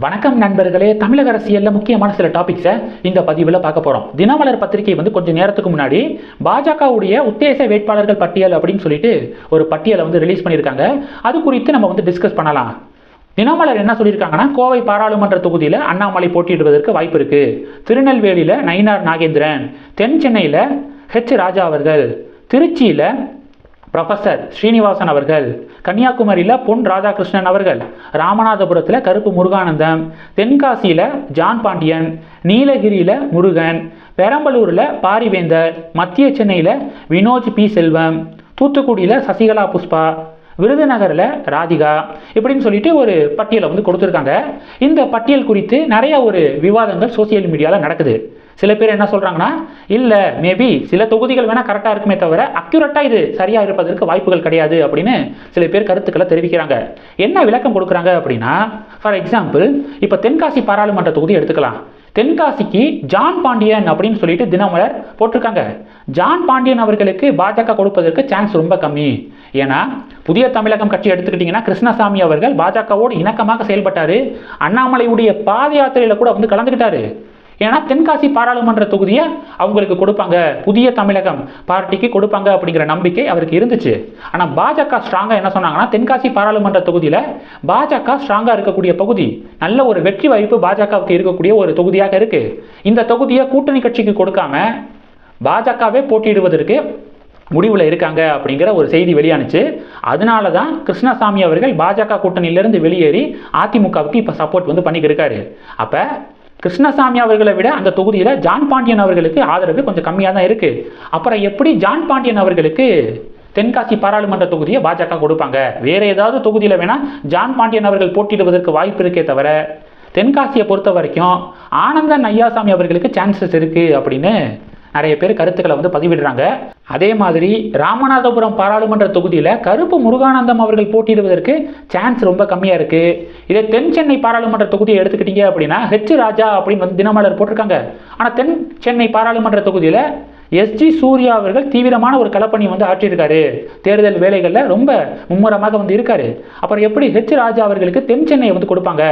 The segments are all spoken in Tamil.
வணக்கம் நண்பர்களே. தமிழக அரசியலில் முக்கியமான சில டாபிக்ஸை இந்த பதிவில் பார்க்க போகிறோம் தினமலர் பத்திரிகை வந்து கொஞ்சம் நேரத்துக்கு முன்னாடி பாஜகவுடைய உத்தேச வேட்பாளர்கள் பட்டியல் அப்படின்னு சொல்லிட்டு ஒரு பட்டியலை வந்து ரிலீஸ் பண்ணியிருக்காங்க. அது குறித்து நம்ம வந்து டிஸ்கஸ் பண்ணலாம். தினமலர் என்ன சொல்லியிருக்காங்கன்னா கோவை பாராளுமன்ற தொகுதியில் அண்ணாமலை போட்டியிடுவதற்கு வாய்ப்பு இருக்குது திருநெல்வேலியில் நயினார் நாகேந்திரன் தென் சென்னையில் ஹெச் ராஜா அவர்கள் திருச்சியில் ப்ரொஃபசர் ஸ்ரீனிவாசன் அவர்கள் கன்னியாகுமரியில் பொன் ராதாகிருஷ்ணன் அவர்கள் ராமநாதபுரத்தில் கருப்பு முருகானந்தம் தென்காசியில் ஜான் பாண்டியன் நீலகிரியில் முருகன் பெரம்பலூரில் பாரிவேந்தர் மத்திய சென்னையில் வினோஜ் பி. செல்வம் தூத்துக்குடியில் சசிகலா புஷ்பா விருதுநகரில் ராதிகா இப்படின்னு சொல்லிட்டு ஒரு பட்டியலை வந்து கொடுத்துருக்காங்க. இந்த பட்டியல் குறித்து நிறைய ஒரு விவாதங்கள் சோசியல் மீடியாவில் நடக்குது. சில பேர் என்ன சொல்கிறாங்கன்னா இல்லை மேபி சில தொகுதிகள் வேணால் கரெக்டாக இருக்குமே தவிர அக்யூரட்டாக இது சரியாக இருப்பதற்கு வாய்ப்புகள் கிடையாது அப்படின்னு சில பேர் கருத்துக்களை தெரிவிக்கிறாங்க. என்ன விளக்கம் கொடுக்குறாங்க அப்படின்னா ஃபார் எக்ஸாம்பிள் இப்போ தென்காசி பாராளுமன்ற தொகுதி எடுத்துக்கலாம். தென்காசிக்கு ஜான் பாண்டியன் அப்படின்னு சொல்லிட்டு தினமலர் போட்டிருக்காங்க. ஜான் பாண்டியன் அவர்களுக்கு பாஜக கொடுப்பதற்கு சான்ஸ் ரொம்ப கம்மி. ஏன்னா புதிய தமிழகம் கட்சி எடுத்துக்கிட்டிங்கன்னா கிருஷ்ணசாமி அவர்கள் பாஜகவோடு இணக்கமாக செயல்பட்டார். அண்ணாமலையுடைய பாத யாத்திரையில் கூட வந்து கலந்துக்கிட்டாரு. ஏன்னா தென்காசி பாராளுமன்ற தொகுதியை அவங்களுக்கு கொடுப்பாங்க. புதிய தமிழகம் பார்ட்டிக்கு கொடுப்பாங்க அப்படிங்கிற நம்பிக்கை அவருக்கு இருந்துச்சு. ஆனால் பாஜக ஸ்ட்ராங்காக என்ன சொன்னாங்கன்னா தென்காசி பாராளுமன்ற தொகுதியில் பாஜக ஸ்ட்ராங்காக இருக்கக்கூடிய பகுதி நல்ல ஒரு வெற்றி வாய்ப்பு பாஜகவுக்கு இருக்கக்கூடிய ஒரு தொகுதியாக இருக்கு. இந்த தொகுதியை கூட்டணி கட்சிக்கு கொடுக்காம பாஜகவே போட்டியிடுவதற்கு முடிவில் இருக்காங்க அப்படிங்கிற ஒரு செய்தி வெளியானுச்சு. அதனால தான் கிருஷ்ணசாமி அவர்கள் பாஜக கூட்டணியிலிருந்து வெளியேறி அதிமுகவுக்கு இப்போ சப்போர்ட் வந்து பண்ணிக்கிருக்காரு அப்போ கிருஷ்ணசாமி அவர்களை விட அந்த தொகுதியில் ஜான் பாண்டியன் அவர்களுக்கு ஆதரவு கொஞ்சம் கம்மியாக தான் இருக்குது அப்புறம் எப்படி ஜான் பாண்டியன் அவர்களுக்கு தென்காசி பாராளுமன்ற தொகுதியை பாஜக கொடுப்பாங்க? வேறு ஏதாவது தொகுதியில் வேணால் ஜான் பாண்டியன் அவர்கள் போட்டியிடுவதற்கு வாய்ப்பு இருக்கே தவிர தென்காசியை பொறுத்த வரைக்கும் ஆனந்தன் ஐயாசாமி அவர்களுக்கு சான்சஸ் இருக்குது அப்படின்னு நிறைய பேர் கருத்துக்களை வந்து பதிவிடுறாங்க. அதே மாதிரி ராமநாதபுரம் பாராளுமன்ற தொகுதியில் கருப்பு முருகானந்தம் அவர்கள் போட்டியிடுவதற்கு சான்ஸ் ரொம்ப கம்மியாக இருக்குது இதே தென் சென்னை பாராளுமன்ற தொகுதியை எடுத்துக்கிட்டீங்க அப்படின்னா ஹெச் ராஜா அப்படின்னு வந்து தினமலர் போட்டிருக்காங்க. ஆனால் தென் சென்னை பாராளுமன்ற தொகுதியில் எஸ்ஜி சூர்யா அவர்கள் தீவிரமான ஒரு களப்பணி வந்து ஆற்றியிருக்காரு. தேர்தல் வேலைகளில் ரொம்ப மும்முரமாக வந்து இருக்காரு. அப்புறம் எப்படி ஹெச் ராஜா அவர்களுக்கு தென் சென்னையை வந்து கொடுப்பாங்க?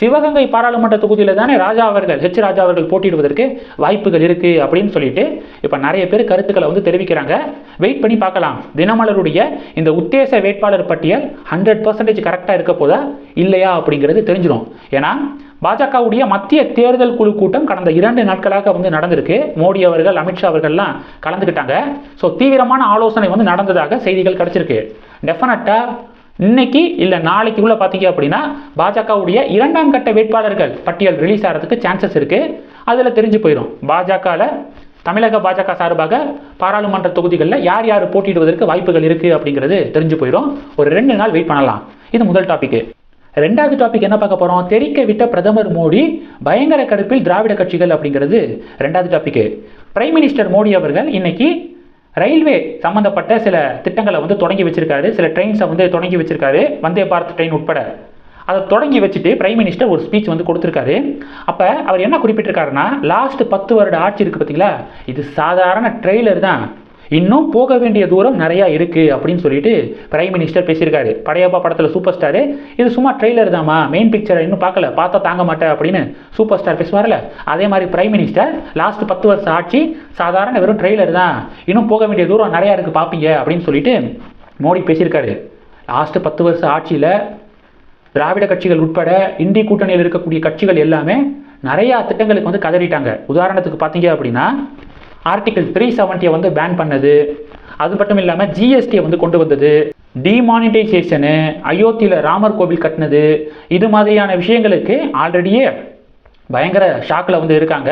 சிவகங்கை பாராளுமன்ற தொகுதியில் தானே ராஜா அவர்கள் ஹெச் ராஜா அவர்கள் போட்டியிடுவதற்கு வாய்ப்புகள் இருக்கு அப்படின்னு சொல்லிட்டு இப்போ நிறைய பேர் கருத்துக்களை வந்து தெரிவிக்கிறாங்க. வெயிட் பண்ணி பார்க்கலாம். தினமலருடைய இந்த உத்தேச வேட்பாளர் பட்டியல் ஹண்ட்ரட் பர்சன்டேஜ் கரெக்டாக இருக்க போதா? இல்லையா அப்படிங்கிறது தெரிஞ்சிடும் ஏன்னா பாஜகவுடைய மத்திய தேர்தல் குழு கூட்டம் கடந்த இரண்டு நாட்களாக வந்து நடந்திருக்கு. மோடி அவர்கள் அமித்ஷா அவர்கள்லாம் கலந்துக்கிட்டாங்க ஸோ தீவிரமான ஆலோசனை வந்து நடந்ததாக செய்திகள் கிடைச்சிருக்கு. டெஃபினட்டாக இன்னைக்கு இல்லை நாளைக்கு உள்ள பார்த்தீங்க அப்படின்னா பாஜகவுடைய இரண்டாம் கட்ட வேட்பாளர்கள் பட்டியல் ரிலீஸ் ஆகிறதுக்கு சான்சஸ் இருக்குது அதில் தெரிஞ்சு போயிடும் பாஜகவில் தமிழக பாஜக சார்பாக பாராளுமன்ற தொகுதிகளில் யார் யார் போட்டியிடுவதற்கு வாய்ப்புகள் இருக்குது அப்படிங்கிறது தெரிஞ்சு போயிடும் ஒரு ரெண்டு நாள் வெயிட் பண்ணலாம். இது முதல் டாபிக் ரெண்டாவது டாபிக் என்ன பார்க்க போகிறோம் தெரிக்க விட்ட பிரதமர் மோடி பயங்கர கடுப்பில் திராவிட கட்சிகள் அப்படிங்கிறது. ரெண்டாவது டாப்பிக்கு பிரைம் மினிஸ்டர் மோடி அவர்கள் இன்னைக்கு ரயில்வே சம்மந்தப்பட்ட சில திட்டங்களை வந்து தொடங்கி வச்சிருக்காரு. சில ட்ரெயின்ஸை வந்து தொடங்கி வச்சிருக்காரு. வந்தே பாரத் ட்ரெயின் உட்பட. அதை தொடங்கி வச்சுட்டு பிரைம் மினிஸ்டர் ஒரு ஸ்பீச் வந்து கொடுத்துருக்காரு. அப்போ அவர் என்ன குறிப்பிட்டிருக்காருன்னா லாஸ்ட் பத்து வருட ஆட்சி இருக்குது பார்த்தீங்களா இது சாதாரண ட்ரெய்லர் தான். இன்னும் போக வேண்டிய தூரம் நிறையா இருக்குது அப்படின்னு சொல்லிட்டு பிரைம் மினிஸ்டர் பேசியிருக்காரு. படையப்பா படத்தில் சூப்பர் ஸ்டாரு இது சும்மா ட்ரெய்லர் தாம்மா மெயின் பிக்சரை இன்னும் பார்க்கல. பார்த்தா தாங்க மாட்டேன் அப்படின்னு சூப்பர் ஸ்டார் பேசுவார்ல. அதே மாதிரி பிரைம் மினிஸ்டர் லாஸ்ட் பத்து வருஷம் ஆட்சி சாதாரண வெறும் ட்ரெய்லர் தான். இன்னும் போக வேண்டிய தூரம் நிறையா இருக்குது பார்ப்பீங்க அப்படின்னு சொல்லிட்டு மோடி பேசியிருக்காரு. லாஸ்ட் பத்து வருஷம் ஆட்சியில் திராவிட கட்சிகள் உட்பட இந்தி கூட்டணியில் இருக்கக்கூடிய கட்சிகள் எல்லாமே நிறையா திட்டங்களுக்கு வந்து கதறிட்டாங்க. உதாரணத்துக்கு பார்த்தீங்க அப்படின்னா ஆர்டிகல் த்ரீ செவன்ட்டியை வந்து பேன் பண்ணது. அது மட்டும் இல்லாமல் ஜிஎஸ்டியை வந்து கொண்டு வந்தது. டிமானிட்டைசேஷனு அயோத்தியில் ராமர் கோவில் கட்டினது. இது மாதிரியான விஷயங்களுக்கு ஆல்ரெடியே பயங்கர ஷாக்கில் வந்து இருக்காங்க.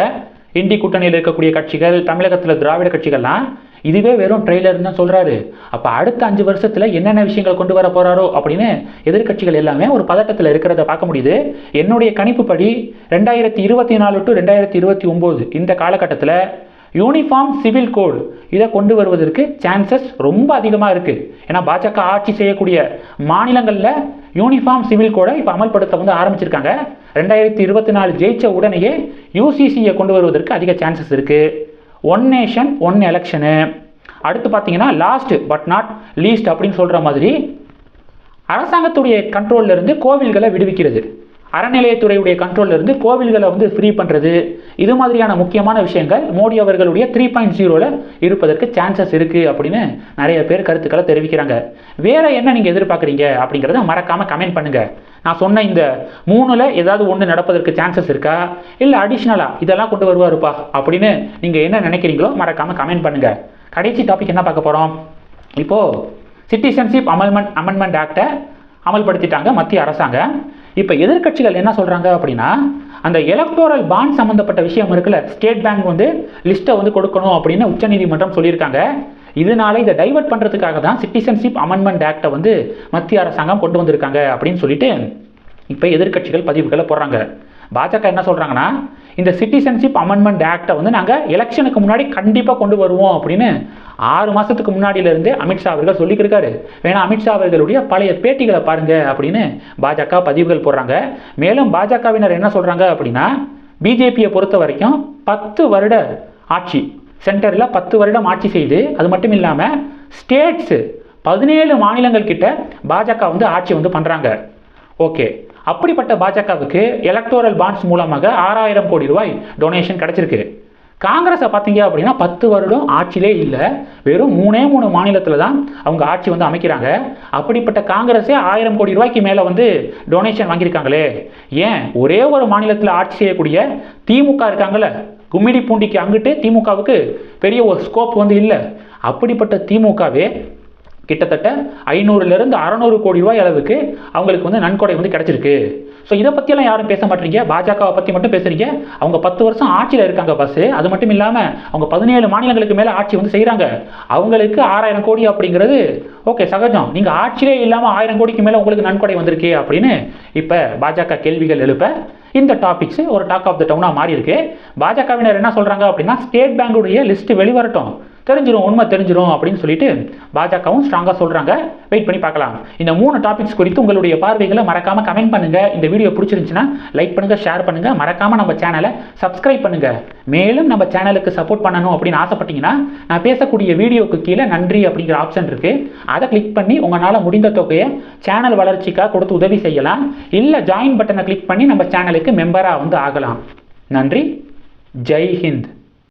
இந்தி கூட்டணியில் இருக்கக்கூடிய கட்சிகள் தமிழகத்தில் திராவிட கட்சிகள்லாம் இதுவே வெறும் ட்ரெய்லர்னு தான் சொல்கிறாரு அப்போ அடுத்த அஞ்சு வருஷத்தில் என்னென்ன விஷயங்கள் கொண்டு வர போகிறாரோ அப்படின்னு எதிர்க்கட்சிகள் எல்லாமே ஒரு பதட்டத்தில் இருக்கிறத பார்க்க முடியுது. என்னுடைய கணிப்புப்படி ரெண்டாயிரத்தி இருபத்தி நாலு டு ரெண்டாயிரத்தி இருபத்தி ஒம்பது இந்த காலகட்டத்தில் யூனிஃபார்ம் சிவில் கோடு இதை கொண்டு வருவதற்கு சான்சஸ் ரொம்ப அதிகமாக இருக்குது ஏன்னா பாஜக ஆட்சி செய்யக்கூடிய மாநிலங்களில் யூனிஃபார்ம் சிவில் கோடை இப்போ அமல்படுத்த வந்து ஆரம்பிச்சிருக்காங்க. ரெண்டாயிரத்தி இருபத்தி நாலு ஜெயிச்ச உடனேயே யூசிசியை கொண்டு வருவதற்கு அதிக சான்சஸ் இருக்குது ஒன் நேஷன் ஒன் எலெக்ஷனு அடுத்து பார்த்தீங்கன்னா லாஸ்ட் பட் நாட் லீஸ்ட் அப்படின்னு சொல்கிற மாதிரி அரசாங்கத்துடைய கண்ட்ரோலில் இருந்து கோவில்களை விடுவிக்கிறது. அறநிலையத்துறையுடைய கண்ட்ரோலில் இருந்து கோவில்களை வந்து ஃப்ரீ பண்ணுறது இது மாதிரியான முக்கியமான விஷயங்கள் மோடி அவர்களுடைய த்ரீ பாயிண்ட் ஜீரோவில் இருப்பதற்கு சான்சஸ் இருக்குது அப்படின்னு நிறைய பேர் கருத்துக்களை தெரிவிக்கிறாங்க. வேறு என்ன நீங்கள் எதிர்பார்க்குறீங்க அப்படிங்கிறத மறக்காமல் கமெண்ட் பண்ணுங்கள் நான் சொன்ன இந்த மூணில் ஏதாவது ஒன்று நடப்பதற்கு சான்சஸ் இருக்கா? இல்லை அடிஷ்னலாக இதெல்லாம் கொண்டு வருவாருப்பா? அப்படின்னு நீங்கள் என்ன நினைக்கிறீங்களோ மறக்காமல் கமெண்ட் பண்ணுங்கள் கடைசி டாபிக் என்ன பார்க்க போகிறோம் இப்போது சிட்டிசன்ஷிப் அமல்மெண்ட் அமெண்ட்மெண்ட் ஆக்டை அமல்படுத்திட்டாங்க மத்திய அரசாங்கம். இப்போ எதிர்க்கட்சிகள் என்ன சொல்கிறாங்க அப்படின்னா அந்த எலக்டோரல் பாண்ட் சம்மந்தப்பட்ட விஷயம் இருக்குல்ல ஸ்டேட் பேங்க் வந்து லிஸ்ட்டை வந்து கொடுக்கணும் அப்படின்னு உச்சநீதிமன்றம் சொல்லியிருக்காங்க. இதனால இதை டைவர்ட் பண்ணுறதுக்காக தான் சிட்டிசன்ஷிப் அமெண்ட்மெண்ட் ஆக்டை வந்து மத்திய அரசாங்கம் கொண்டு வந்திருக்காங்க அப்படின்னு சொல்லிட்டு இப்போ எதிர்க்கட்சிகள் பதிவுகளை போடுறாங்க. பாஜக என்ன சொல்கிறாங்கன்னா இந்த சிட்டிசன்ஷிப் அமெண்ட்மெண்ட் ஆக்டை வந்து நாங்கள் எலெக்ஷனுக்கு முன்னாடி கண்டிப்பாக கொண்டு வருவோம் அப்படின்னு ஆறு மாதத்துக்கு முன்னாடியிலேருந்தே அமித்ஷா அவர்கள் சொல்லிக்கிருக்காரு. வேணா அமித்ஷா அவர்களுடைய பழைய பேட்டிகளை பாருங்கள் அப்படின்னு பாஜக பதிவுகள் போடுறாங்க. மேலும் பாஜகவினர் என்ன சொல்கிறாங்க அப்படின்னா பிஜேபியை பொறுத்த வரைக்கும் பத்து வருட ஆட்சி சென்டரில் பத்து வருடம் ஆட்சி செய்து அது மட்டும் இல்லாமல் ஸ்டேட்ஸு பதினேழு மாநிலங்கள் கிட்ட பாஜக வந்து ஆட்சி வந்து பண்ணுறாங்க ஓகே. அப்படிப்பட்ட பாஜகவுக்கு எலக்டோரல் பாண்ட்ஸ் மூலமாக ஆறாயிரம் கோடி ரூபாய் டொனேஷன் கிடைச்சிருக்கு. காங்கிரஸை பார்த்தீங்க அப்படின்னா பத்து வருடம் ஆட்சியிலே இல்லை. வெறும் மூணே மூணு மாநிலத்தில் தான் அவங்க ஆட்சி வந்து அமைக்கிறாங்க. அப்படிப்பட்ட காங்கிரஸே ஆயிரம் கோடி ரூபாய்க்கு மேலே வந்து டொனேஷன் வாங்கியிருக்காங்களே. ஏன்? ஒரே ஒரு மாநிலத்தில் ஆட்சி செய்யக்கூடிய திமுக இருக்காங்களே கும்மிடி பூண்டிக்கு அங்கிட்டு திமுகவுக்கு பெரிய ஒரு ஸ்கோப் வந்து இல்லை. அப்படிப்பட்ட திமுகவே கிட்டத்தட்ட ஐநூறுலேருந்து அறநூறு கோடி ரூபாய் அளவுக்கு அவங்களுக்கு வந்து நன்கொடை வந்து கிடைச்சிருக்கு. ஸோ இதை பற்றியெல்லாம் யாரும் பேச மாட்டீங்க. பாஜகவை பற்றி மட்டும் பேசுறீங்க. அவங்க பத்து வருஷம் ஆட்சியில் இருக்காங்க பஸ் அது மட்டும் இல்லாமல் அவங்க பதினேழு மாநிலங்களுக்கு மேலே ஆட்சி வந்து செய்கிறாங்க அவங்களுக்கு ஆறாயிரம் கோடி அப்படிங்கிறது ஓகே சகஜம். நீங்கள் ஆட்சியிலே இல்லாமல் ஆயிரம் கோடிக்கு மேலே உங்களுக்கு நன்கொடை வந்திருக்கு அப்படின்னு இப்போ பாஜக கேள்விகள் எழுப்ப இந்த டாபிக்ஸ் ஒரு டாக் ஆஃப் த டவுனாக மாறி இருக்கு பாஜகவினர் என்ன சொல்கிறாங்க அப்படின்னா ஸ்டேட் பேங்குடைய லிஸ்ட் வெளிவரட்டும். தெரிஞ்சிடும் உண்மை தெரிஞ்சிடும் அப்படின்னு சொல்லிட்டு பாஜகவும் ஸ்ட்ராங்காக சொல்கிறாங்க வெயிட் பண்ணி பார்க்கலாம். இந்த மூணு டாபிக்ஸ் குறித்து உங்களுடைய பார்வைகளை மறக்காமல் கமெண்ட் பண்ணுங்கள் இந்த வீடியோ பிடிச்சிருந்துச்சுன்னா லைக் பண்ணுங்கள் ஷேர் பண்ணுங்கள் மறக்காமல் நம்ம சேனலை சப்ஸ்கிரைப் பண்ணுங்கள் மேலும் நம்ம சேனலுக்கு சப்போர்ட் பண்ணணும் அப்படின்னு ஆசைப்பட்டீங்கன்னா நான் பேசக்கூடிய வீடியோக்கு கீழே நன்றி அப்படிங்கிற ஆப்ஷன் இருக்குது அதை கிளிக் பண்ணி உங்களால் முடிந்த தொகையை சேனல் வளர்ச்சிக்காக கொடுத்து உதவி செய்யலாம். இல்லை ஜாயின் பட்டனை கிளிக் பண்ணி நம்ம சேனலுக்கு மெம்பராக வந்து ஆகலாம். நன்றி. ஜெய் ஹிந்த்.